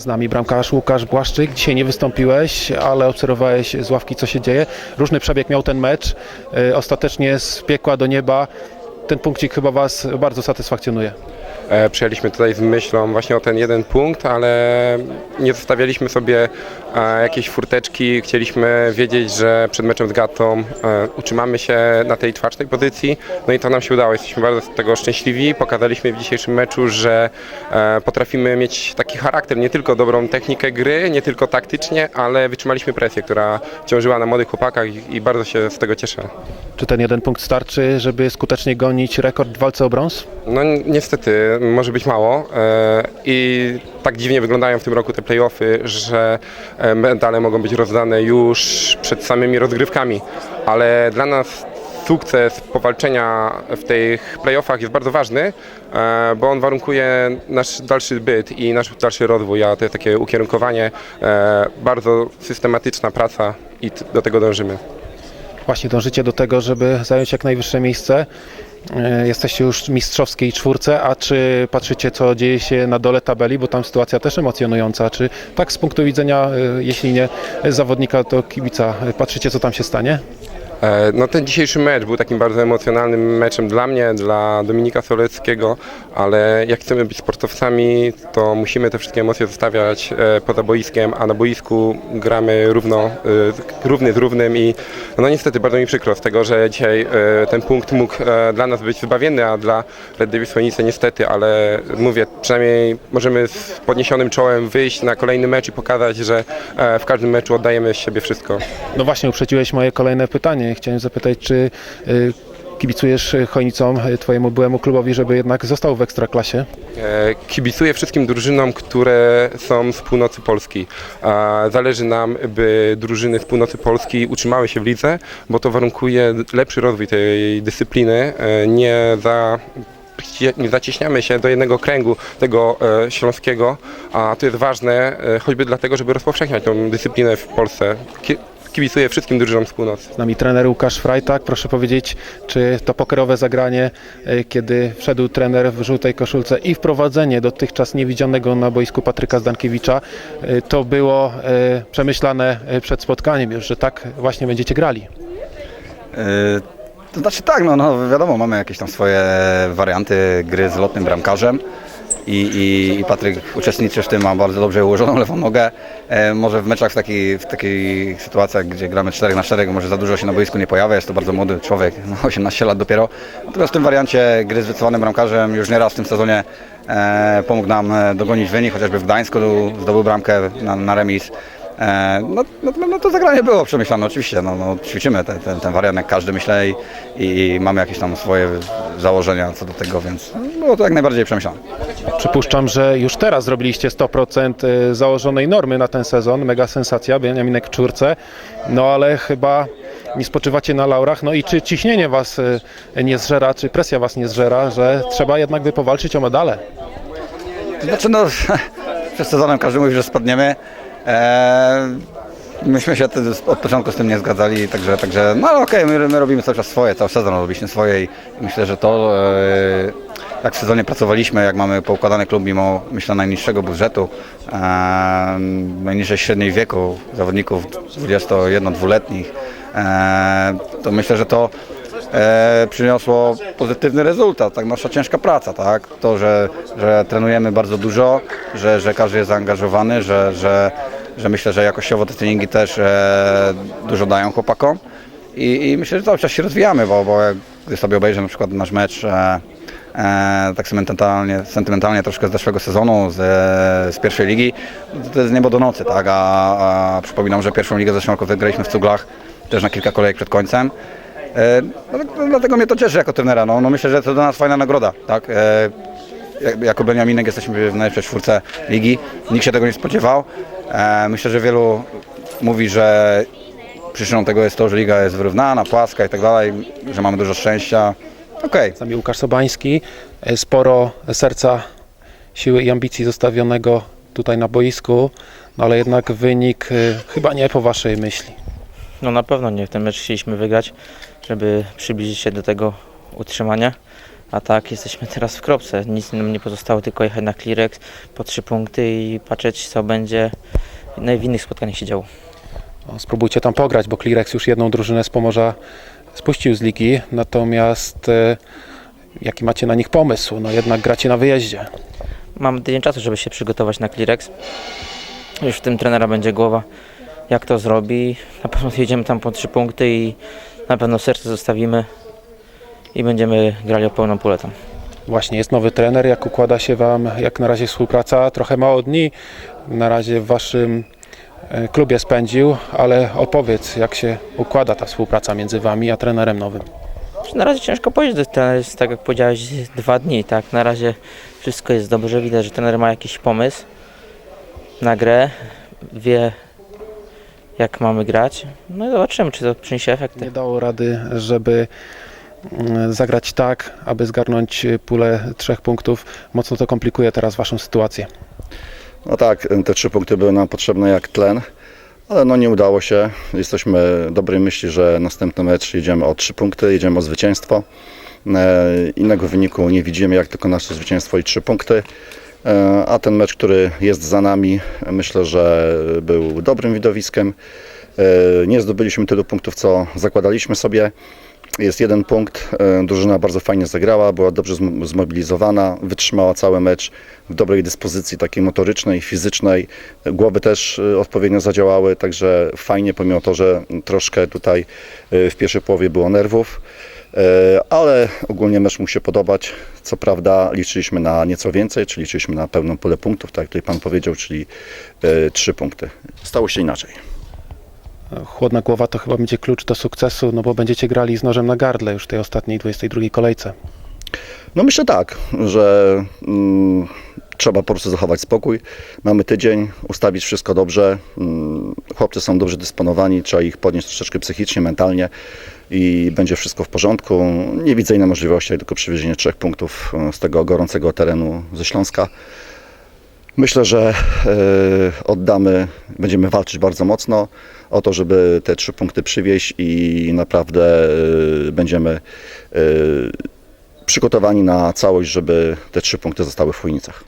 Z nami bramkarz Łukasz Błaszczyk. Dzisiaj nie wystąpiłeś, ale obserwowałeś z ławki, co się dzieje. Różny przebieg miał ten mecz. Y, Ostatecznie z piekła do nieba. Ten punkcik chyba Was bardzo satysfakcjonuje. E, Przyjęliśmy tutaj z myślą właśnie o ten jeden punkt, ale nie zostawialiśmy sobie e, jakiejś furteczki. Chcieliśmy wiedzieć, że przed meczem z Gatą e, utrzymamy się na tej czwartej pozycji. No i to nam się udało. Jesteśmy bardzo z tego szczęśliwi. Pokazaliśmy w dzisiejszym meczu, że potrafimy mieć taki charakter, nie tylko dobrą technikę gry, nie tylko taktycznie, ale wytrzymaliśmy presję, która ciążyła na młodych chłopakach i, bardzo się z tego cieszę. Czy ten jeden punkt starczy, żeby skutecznie gonić rekord w walce o brąz? No ni- niestety, może być mało e, i tak dziwnie wyglądają w tym roku te playoffy, że e, medale mogą być rozdane już przed samymi rozgrywkami, ale dla nas sukces powalczenia w tych playoffach jest bardzo ważny, e, bo on warunkuje nasz dalszy byt i nasz dalszy rozwój, a to jest takie ukierunkowanie, bardzo systematyczna praca i do tego dążymy. Właśnie dążycie do tego, żeby zająć jak najwyższe miejsce. E, Jesteście już w mistrzowskiej czwórce, a czy patrzycie, co dzieje się na dole tabeli, bo tam sytuacja też emocjonująca. Czy tak z punktu widzenia, e, jeśli nie zawodnika, to kibica, e, patrzycie, co tam się stanie? E, No ten dzisiejszy mecz był takim bardzo emocjonalnym meczem dla mnie, dla Dominika Soleckiego, ale jak chcemy być sportowcami, to musimy te wszystkie emocje zostawiać e, poza boiskiem, a na boisku gramy równo, e, równy z równym i no niestety bardzo mi przykro z tego, że dzisiaj ten punkt mógł dla nas być wybawienny, a dla Red Devils niestety, ale mówię, przynajmniej możemy z podniesionym czołem wyjść na kolejny mecz i pokazać, że w każdym meczu oddajemy z siebie wszystko. No właśnie, uprzedziłeś moje kolejne pytanie. Chciałem zapytać, czy y, kibicujesz Chojnicom, y, twojemu byłemu klubowi, żeby jednak został w Ekstraklasie? E, Kibicuję wszystkim drużynom, które są z północy Polski. Zależy nam, by drużyny z północy Polski utrzymały się w lidze, bo to warunkuje lepszy rozwój tej dyscypliny. E, Nie za zacieśniamy się do jednego kręgu tego e, śląskiego, a to jest ważne e, choćby dlatego, żeby rozpowszechniać tą dyscyplinę w Polsce. Ki- Kibicuję wszystkim drużynom z północy. Z nami trener Łukasz Frajtak. Proszę powiedzieć, czy to pokerowe zagranie, y, kiedy wszedł trener w żółtej koszulce i wprowadzenie dotychczas niewidzianego na boisku Patryka Zdankiewicza, y, to było y, przemyślane przed spotkaniem już, że tak właśnie będziecie grali? To znaczy tak, no, no wiadomo, mamy jakieś tam swoje warianty gry z lotnym bramkarzem i, i, i Patryk uczestniczy w tym, ma bardzo dobrze ułożoną lewą nogę. E, może w meczach w, takiej, w takich sytuacjach, gdzie gramy 4 na 4, może za dużo się na boisku nie pojawia, jest to bardzo młody człowiek, no, 18 lat dopiero. Natomiast w tym wariancie gry z wycofanym bramkarzem już nieraz w tym sezonie e, pomógł nam e, dogonić wynik, chociażby w Gdańsku zdobył bramkę na, na remis. E, No, no, no, no to zagranie było przemyślane, oczywiście. No, no, ćwiczymy ten, ten, ten wariant jak każdy myślę i, i, mamy jakieś tam swoje założenia co do tego, więc było to jak najbardziej przemyślane. Przypuszczam, że już teraz zrobiliście 100% y, założonej normy na ten sezon. Mega sensacja, Beniaminek w czwórce. No ale chyba nie spoczywacie na laurach. No i czy ciśnienie was y, nie zżera, czy presja was nie zżera, że trzeba jednak by powalczyć o medale? To znaczy, no, przed sezonem każdy mówi, że spadniemy. E, myśmy się od początku z tym nie zgadzali, także, także no okej, my, my robimy cały czas swoje, cały sezon robiliśmy swoje i myślę, że to e, jak w sezonie pracowaliśmy, jak mamy poukładany klub mimo myślę najniższego budżetu, e, najniższej średniej wieku zawodników 21-dwuletnich, e, to myślę, że to e, przyniosło pozytywny rezultat, tak nasza ciężka praca, tak? To, że, że trenujemy bardzo dużo, że, że każdy jest zaangażowany, że, że, że myślę, że jakościowo te treningi też e, dużo dają chłopakom i, i myślę, że cały czas się rozwijamy, bo, bo jak gdy sobie obejrzę na przykład nasz mecz e, e, tak sentymentalnie, sentymentalnie troszkę z zeszłego sezonu, z, z pierwszej ligi, to, to jest niebo do nocy, tak? A, a przypominam, że pierwszą ligę zeszłego roku wygraliśmy w Cuglach też na kilka kolejek przed końcem. E, No, tak- dlatego mnie to cieszy jako trenera. No, no myślę, że to dla nas fajna nagroda. Tak? E, jak- jako Beniaminek jesteśmy w najlepszej czwórce ligi. Nikt się tego nie spodziewał. E, myślę, że wielu mówi, że przyczyną tego jest to, że liga jest wyrównana, płaska i tak dalej, że mamy dużo szczęścia. Okej, nami Łukasz Sobański. Sporo serca, siły i ambicji zostawionego tutaj na boisku, no ale jednak wynik chyba nie po waszej myśli. No na pewno nie. Ten mecz chcieliśmy wygrać, żeby przybliżyć się do tego utrzymania. A tak, jesteśmy teraz w kropce. Nic nam nie pozostało, tylko jechać na Clearex po trzy punkty i patrzeć, co będzie no i w innych spotkaniach się działo. No, Spróbujcie tam pograć, bo Klirex już jedną drużynę z Pomorza spuścił z ligi, natomiast e, jaki macie na nich pomysł? No jednak gracie na wyjeździe. Mamy tydzień czasu, żeby się przygotować na Clearex. Już w tym trenera będzie głowa, jak to zrobi. Na pewno jedziemy tam po trzy punkty i na pewno serce zostawimy i będziemy grali o pełną pulę tam. Właśnie jest nowy trener, jak układa się Wam, jak na razie współpraca? Trochę mało dni na razie w Waszym e, klubie spędził, ale opowiedz, jak się układa ta współpraca między Wami a trenerem nowym. Na razie ciężko powiedzieć, to jest tak jak powiedziałeś, dwa dni, tak? Na razie wszystko jest dobrze, widać, że trener ma jakiś pomysł na grę, wie jak mamy grać. No i zobaczymy, czy to przyniesie efekty. Nie dało rady, żeby mm, zagrać tak, aby zgarnąć e, pulę trzech punktów. Mocno to komplikuje teraz Waszą sytuację. No tak, te trzy punkty były nam potrzebne jak tlen, ale no nie udało się. Jesteśmy dobrej myśli, że następny mecz jedziemy o trzy punkty, jedziemy o zwycięstwo. E, Innego wyniku nie widzimy, jak tylko nasze zwycięstwo i trzy punkty. E, A ten mecz, który jest za nami, myślę, że był dobrym widowiskiem. E, Nie zdobyliśmy tylu punktów, co zakładaliśmy sobie. Jest jeden punkt. E, Drużyna bardzo fajnie zagrała, była dobrze zm- zmobilizowana, wytrzymała cały mecz w dobrej dyspozycji takiej motorycznej, fizycznej. Głowy też odpowiednio zadziałały, także fajnie, pomimo to, że troszkę tutaj w pierwszej połowie było nerwów. E, Ale ogólnie mecz mógł się podobać. Co prawda liczyliśmy na nieco więcej, czyli liczyliśmy na pełną pulę punktów, tak jak tutaj Pan powiedział, czyli e, trzy punkty. Stało się inaczej. Chłodna głowa to chyba będzie klucz do sukcesu, no bo będziecie grali z nożem na gardle już w tej ostatniej 22 kolejce. No myślę tak, że mm, trzeba po prostu zachować spokój. Mamy tydzień, ustawić wszystko dobrze. Mm, chłopcy są dobrze dysponowani, trzeba ich podnieść troszeczkę psychicznie, mentalnie i będzie wszystko w porządku. Nie widzę innej możliwości, tylko przywiezienie trzech punktów e, z tego gorącego terenu ze Śląska. Myślę, że e, oddamy, będziemy walczyć bardzo mocno o to, żeby te trzy punkty przywieźć i naprawdę e, będziemy e, przygotowani na całość, żeby te trzy punkty zostały w Chujnicach.